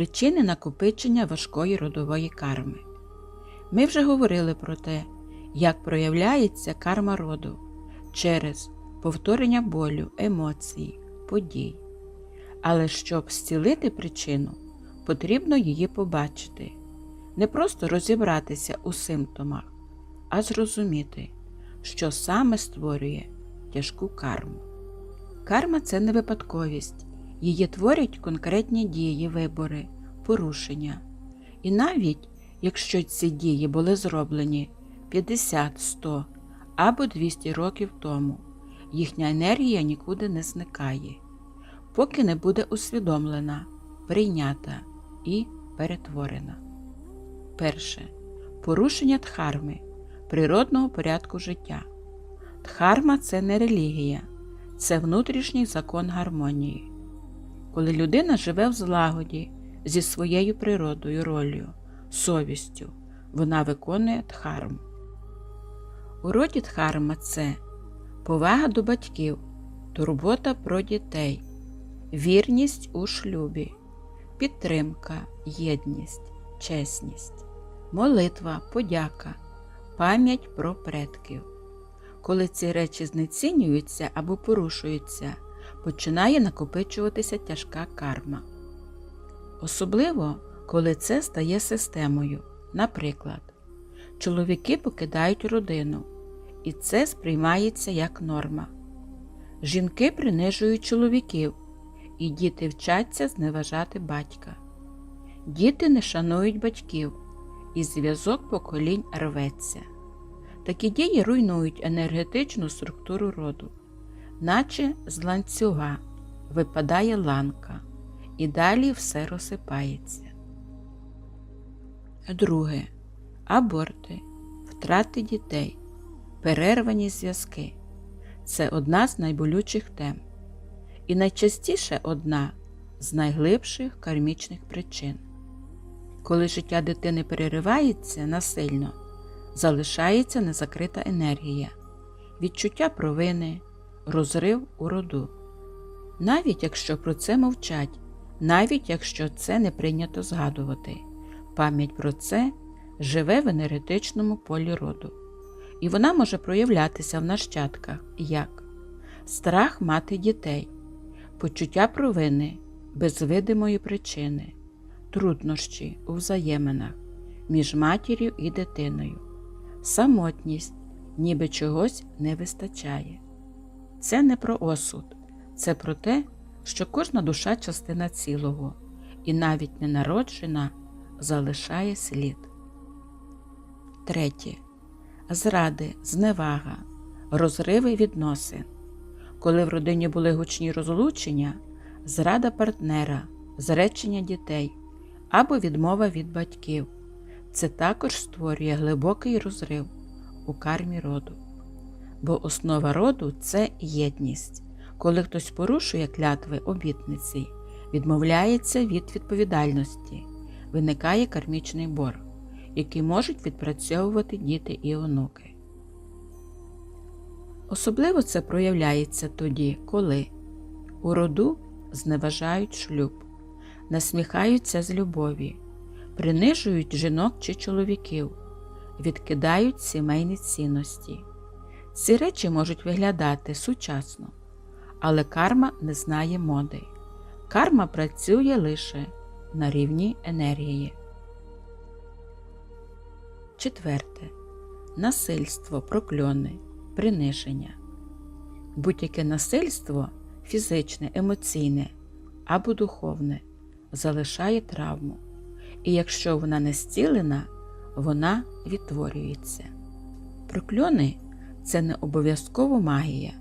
Причини накопичення важкої родової карми. Ми вже говорили про те, як проявляється карма роду через повторення болю, емоцій, подій. Але щоб зцілити причину, потрібно її побачити, не просто розібратися у симптомах, а зрозуміти, що саме створює тяжку карму. Карма це не випадковість, її творять конкретні дії, вибори, порушення. І навіть якщо ці дії були зроблені 50, 100 або 200 років тому, їхня енергія нікуди не зникає, поки не буде усвідомлена, прийнята і перетворена. Перше. Порушення дхарми природного порядку життя. Дхарма це не релігія, це внутрішній закон гармонії. Коли людина живе в злагоді зі своєю природою, роллю, совістю, вона виконує дхарму. У роді дхарма це повага до батьків, турбота про дітей, вірність у шлюбі, підтримка, єдність, чесність, молитва, подяка, пам'ять про предків. Коли ці речі знецінюються або порушуються, починає накопичуватися тяжка карма. Особливо, коли це стає системою. Наприклад, чоловіки покидають родину, і це сприймається як норма. Жінки принижують чоловіків, і діти вчаться зневажати батька. Діти не шанують батьків, і зв'язок поколінь рветься. Такі дії руйнують енергетичну структуру роду, наче з ланцюга випадає ланка, і далі все розсипається. Друге. Аборти, втрати дітей, перервані зв'язки це одна з найболючих тем, і найчастіше одна з найглибших кармічних причин. Коли життя дитини переривається насильно, залишається незакрита енергія, відчуття провини, розрив у роду. Навіть якщо про це мовчать, навіть якщо це не прийнято згадувати, пам'ять про це живе в енергетичному полі роду, і вона може проявлятися в нащадках як страх мати дітей, почуття провини без видимої причини, труднощі у взаєминах між матір'ю і дитиною, самотність, ніби чогось не вистачає. Це не про осуд, це про те, що кожна душа частина цілого, і навіть ненароджена залишає слід. Третє. Зради, зневага, розриви відносин. Коли в родині були гучні розлучення, зрада партнера, зречення дітей або відмова від батьків. Це також створює глибокий розрив у кармі роду. Бо основа роду це єдність. Коли хтось порушує клятви обітниці, відмовляється від відповідальності, виникає кармічний борг, який можуть відпрацьовувати діти і онуки. Особливо це проявляється тоді, коли у роду зневажають шлюб, насміхаються з любові, принижують жінок чи чоловіків, відкидають сімейні цінності. Ці речі можуть виглядати сучасно, але карма не знає моди. Карма працює лише на рівні енергії. Четверте. Насильство, прокльони, приниження. Будь-яке насильство фізичне, емоційне або духовне залишає травму, і якщо вона не зцілена, вона відтворюється. Прокльони це не обов'язково магія,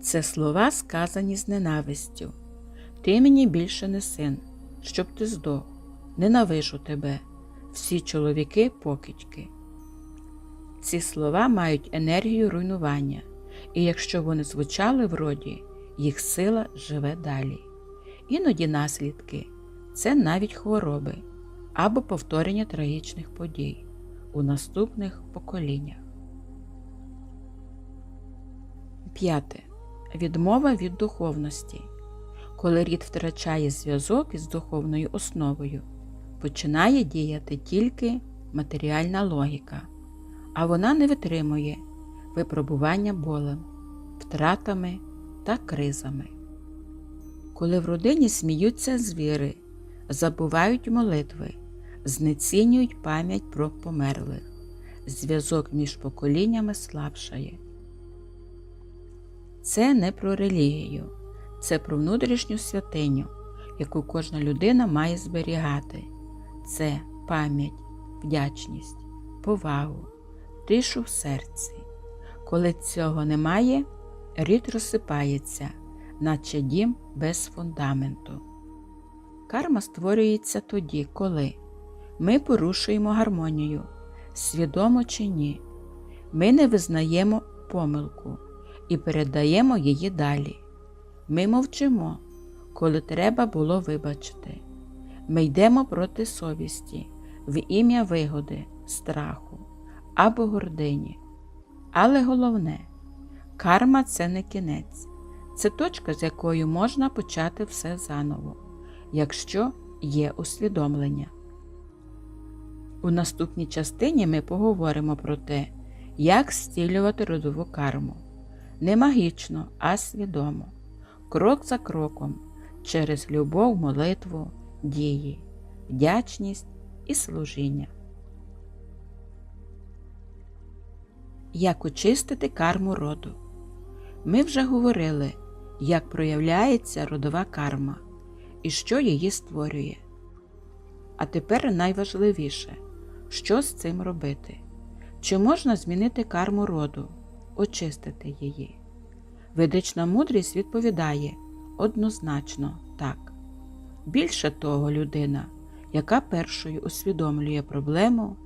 це слова, сказані з ненавистю. Ти мені більше не син, щоб ти здох, ненавижу тебе, всі чоловіки покидьки. Ці слова мають енергію руйнування, і якщо вони звучали в роді, їх сила живе далі. Іноді наслідки це навіть хвороби або повторення трагічних подій у наступних поколіннях. П'яте. Відмова від духовності. Коли рід втрачає зв'язок із духовною основою, починає діяти тільки матеріальна логіка, а вона не витримує випробування болем, втратами та кризами. Коли в родині сміються звіри, забувають молитви, знецінюють пам'ять про померлих, зв'язок між поколіннями слабшає. Це не про релігію, це про внутрішню святиню, яку кожна людина має зберігати. Це пам'ять, вдячність, повагу, тишу в серці. Коли цього немає, рід розсипається, наче дім без фундаменту. Карма створюється тоді, коли ми порушуємо гармонію, свідомо чи ні. Ми не визнаємо помилку і передаємо її далі. Ми мовчимо, коли треба було вибачити. Ми йдемо проти совісті в ім'я вигоди, страху або гордині. Але головне, карма це не кінець, це точка, з якою можна почати все заново, якщо є усвідомлення. У наступній частині ми поговоримо про те, як стілювати родову карму. Не магічно, а свідомо, крок за кроком, через любов, молитву, дії, вдячність і служіння. Як очистити карму роду? Ми вже говорили, як проявляється родова карма і що її створює. А тепер найважливіше, що з цим робити? Чи можна змінити карму роду, очистити її? Ведична мудрість відповідає однозначно так. Більше того, людина, яка першою усвідомлює проблему,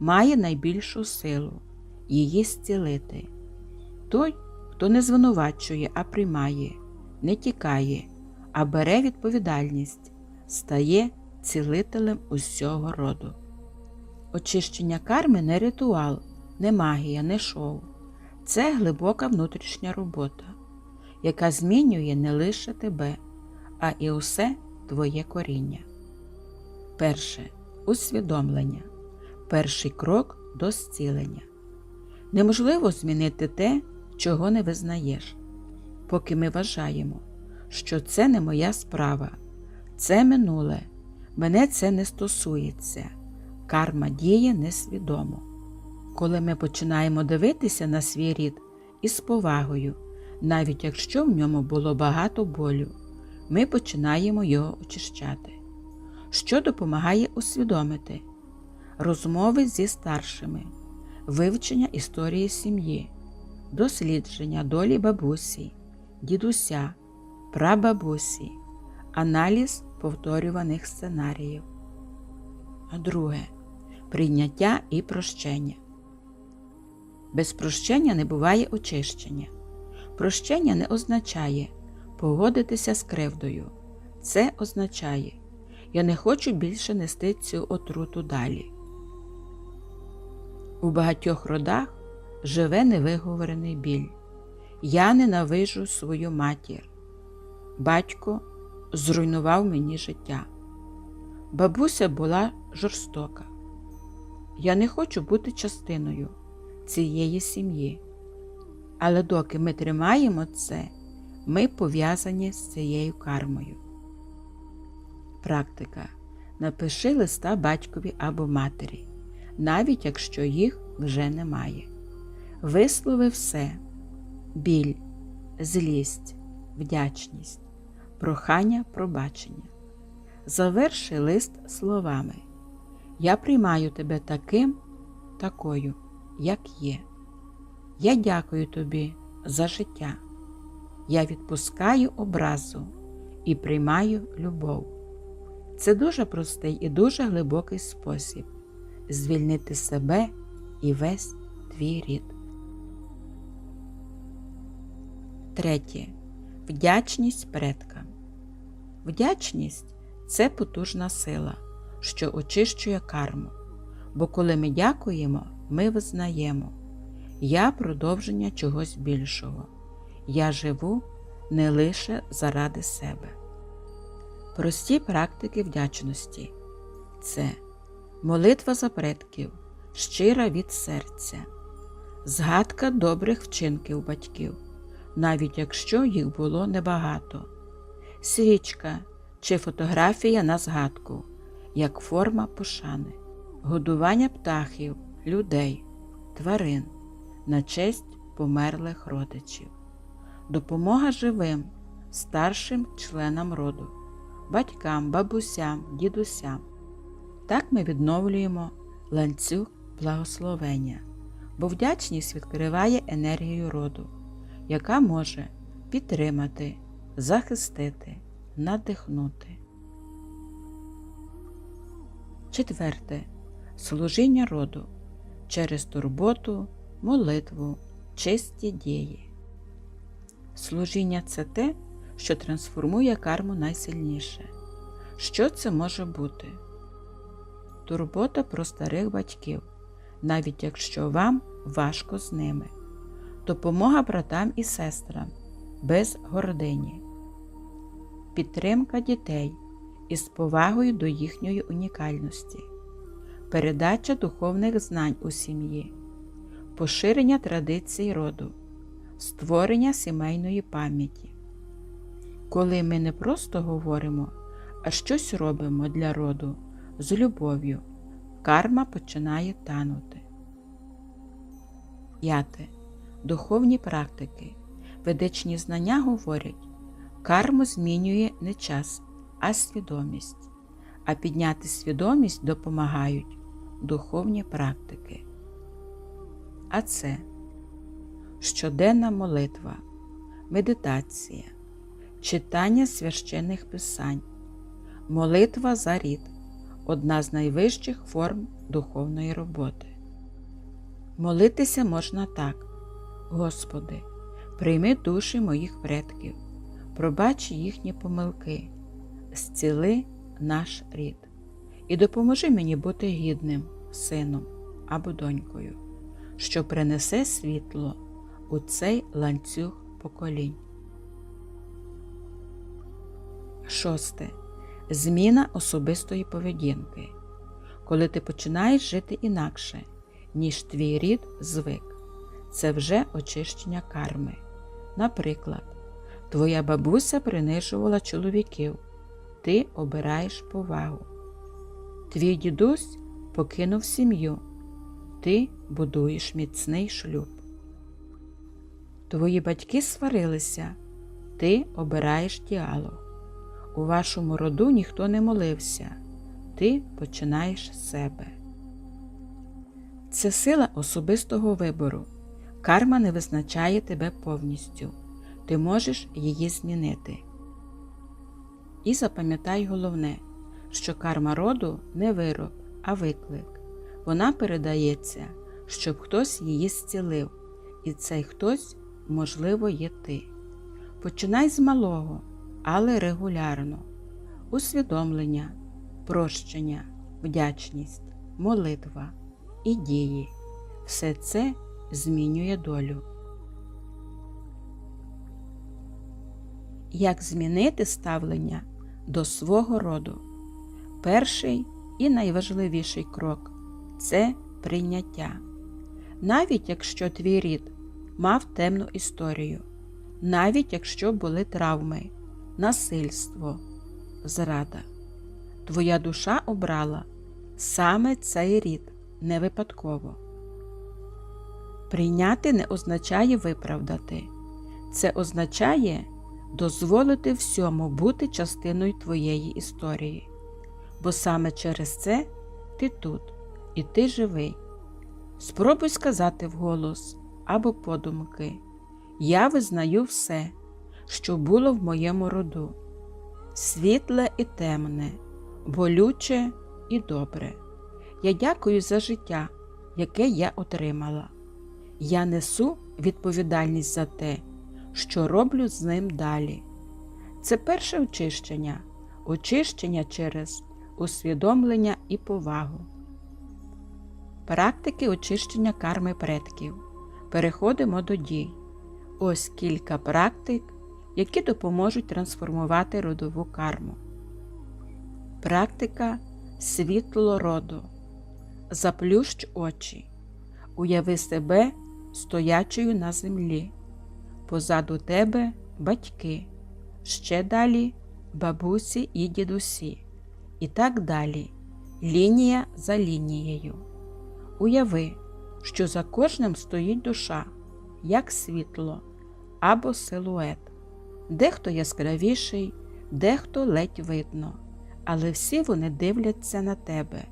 має найбільшу силу її зцілити. Той, хто не звинувачує, а приймає, не тікає, а бере відповідальність, стає цілителем усього роду. Очищення карми не ритуал, не магія, не шоу. Це глибока внутрішня робота, яка змінює не лише тебе, а і усе твоє коріння. Перше усвідомлення. Перший крок до зцілення. Неможливо змінити те, чого не визнаєш, поки ми вважаємо, що це не моя справа, це минуле, мене це не стосується, карма діє несвідомо. Коли ми починаємо дивитися на свій рід із повагою, навіть якщо в ньому було багато болю, ми починаємо його очищати, що допомагає усвідомити розмови зі старшими, вивчення історії сім'ї, дослідження долі бабусі, дідуся, прабабусі, аналіз повторюваних сценаріїв. А друге прийняття і прощення. Без прощення не буває очищення. Прощення не означає погодитися з кривдою. Це означає, я не хочу більше нести цю отруту далі. У багатьох родах живе невиговорений біль. Я ненавижу свою матір. Батько зруйнував мені життя. Бабуся була жорстока. Я не хочу бути частиною цієї сім'ї. Але доки ми тримаємо це, ми пов'язані з цією кармою. Практика. Напиши листа батькові або матері, навіть якщо їх вже немає. Вислови все біль, злість, вдячність, прохання пробачення. Заверши лист словами. Я приймаю тебе таким, такою, як є. Я дякую тобі за життя. Я відпускаю образу і приймаю любов. Це дуже простий і дуже глибокий спосіб звільнити себе і весь твій рід. Третє. Вдячність предкам. Вдячність це потужна сила, що очищує карму. Бо коли ми дякуємо, ми визнаємо я продовження чогось більшого. Я живу не лише заради себе. Прості практики вдячності. це молитва за предків, щира від серця, згадка добрих вчинків батьків, навіть якщо їх було небагато, свічка чи фотографія на згадку, як форма пошани, годування птахів, людей, тварин на честь померлих родичів, допомога живим, старшим членам роду, батькам, бабусям, дідусям. Так ми відновлюємо ланцюг благословення, бо вдячність відкриває енергію роду, яка може підтримати, захистити, надихнути. Четверте. Служіння роду через турботу, молитву, чисті дії. Служіння це те, що трансформує карму найсильніше. Що це може бути? Турбота про старих батьків, навіть якщо вам важко з ними, допомога братам і сестрам без гордині, підтримка дітей із повагою до їхньої унікальності, передача духовних знань у сім'ї, поширення традицій роду, створення сімейної пам'яті. Коли ми не просто говоримо, а щось робимо для роду з любов'ю, карма починає танути. П'яте. Духовні практики. Ведичні знання говорять, карму змінює не час, а свідомість, а підняти свідомість допомагають духовні практики. А це щоденна молитва, медитація, читання священних писань, молитва за рід одна з найвищих форм духовної роботи. Молитися можна так, Господи, прийми душі моїх предків, пробач їхні помилки, зціли наш рід і допоможи мені бути гідним сином або донькою, що принесе світло у цей ланцюг поколінь. Шосте. Зміна особистої поведінки. Коли ти починаєш жити інакше, ніж твій рід звик. Це вже очищення карми. Наприклад, твоя бабуся принижувала чоловіків, ти обираєш повагу. Твій дідусь покинув сім'ю, ти будуєш міцний шлюб. Твої батьки сварилися, ти обираєш діалог. У вашому роду ніхто не молився, ти починаєш з себе. Це сила особистого вибору. Карма не визначає тебе повністю, ти можеш її змінити. І запам'ятай головне, що карма роду не вироб, а виклик. Вона передається, щоб хтось її зцілив, і цей хтось, можливо, є ти. Починай з малого, але регулярно. Усвідомлення, прощення, вдячність, молитва і дії. Все це змінює долю. Як змінити ставлення до свого роду? Перший і найважливіший крок це прийняття. Навіть якщо твій рід мав темну історію, навіть якщо були травми, насильство, зрада, твоя душа обрала саме цей рід не випадково. Прийняти не означає виправдати, це означає дозволити всьому бути частиною твоєї історії, бо саме через це ти тут і ти живий. Спробуй сказати вголос або подумки: Я визнаю все, що було в моєму роду, світле і темне, болюче і добре. Я дякую за життя, яке я отримала. Я несу відповідальність за те, що роблю з ним далі. Це перше очищення, очищення через усвідомлення і повагу. Практики очищення карми предків. Переходимо до дій. Ось кілька практик, які допоможуть трансформувати родову карму. Практика світло роду. Заплющ очі, уяви себе стоячою на землі. Позаду тебе батьки, ще далі бабусі і дідусі, і так далі, лінія за лінією. Уяви, що за кожним стоїть душа, як світло або силует. Дехто яскравіший, дехто ледь видно, але всі вони дивляться на тебе.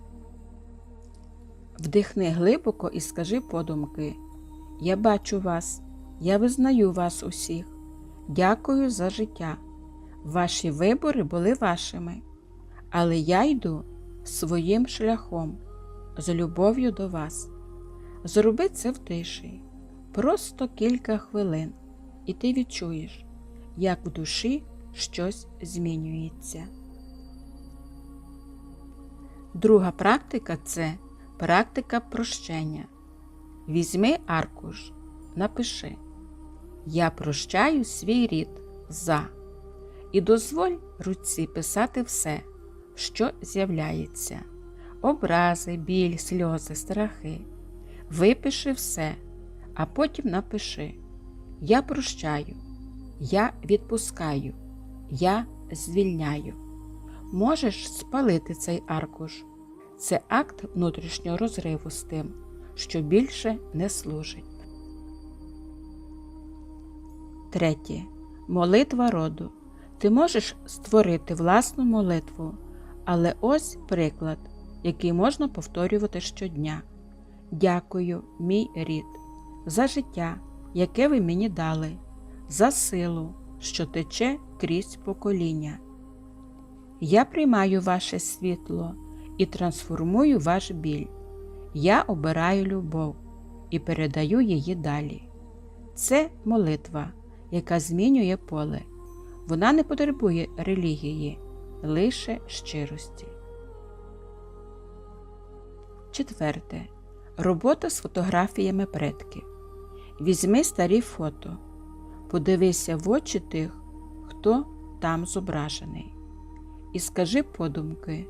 Вдихни глибоко і скажи подумки: Я бачу вас, я визнаю вас усіх. Дякую за життя. Ваші вибори були вашими, але я йду своїм шляхом з любов'ю до вас. Зроби це в тиші, просто кілька хвилин, і ти відчуєш, як в душі щось змінюється. Друга практика це практика прощення. Візьми аркуш, напиши Я прощаю свій рід за і дозволь руці писати все, що з'являється образи, біль, сльози, страхи. Випиши все, а потім напиши Я прощаю, я відпускаю, я звільняю. Можеш спалити цей аркуш. Це акт внутрішнього розриву з тим, що більше не служить. Третє. Молитва роду. Ти можеш створити власну молитву, але ось приклад, який можна повторювати щодня. Дякую, мій рід, за життя, яке ви мені дали, за силу, що тече крізь покоління. Я приймаю ваше світло і трансформую ваш біль. Я обираю любов і передаю її далі. Це молитва, яка змінює поле. Вона не потребує релігії, лише щирості. Четверте. Робота з фотографіями предків. Візьми старі фото. Подивися в очі тих, хто там зображений. І скажи подумки: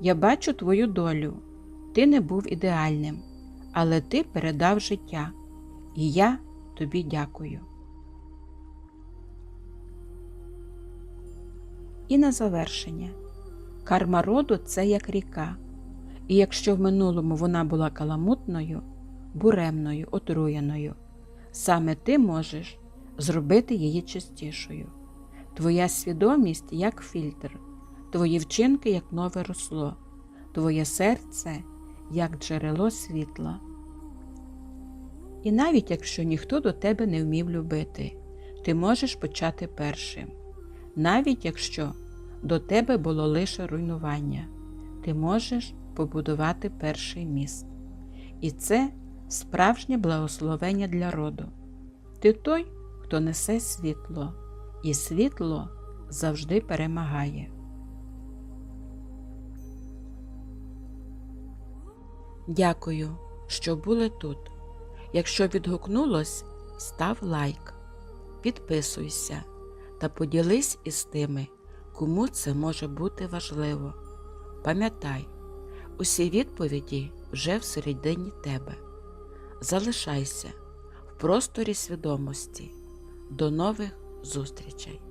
Я бачу твою долю. Ти не був ідеальним, але ти передав життя, і я тобі дякую. І на завершення. Карма роду це як ріка. І якщо в минулому вона була каламутною, буремною, отруєною, саме ти можеш зробити її чистішою. Твоя свідомість як фільтр, твої вчинки як нове росло, твоє серце як джерело світла. І навіть якщо ніхто до тебе не вмів любити, ти можеш почати першим. Навіть якщо до тебе було лише руйнування, ти можеш побудувати перший міст. І це справжнє благословення для роду. Ти той, хто несе світло, і світло завжди перемагає. Дякую, що були тут. Якщо відгукнулось, став лайк, підписуйся та поділись із тими, кому це може бути важливо. Пам'ятай, усі відповіді вже всередині тебе. Залишайся в просторі свідомості. До нових зустрічей!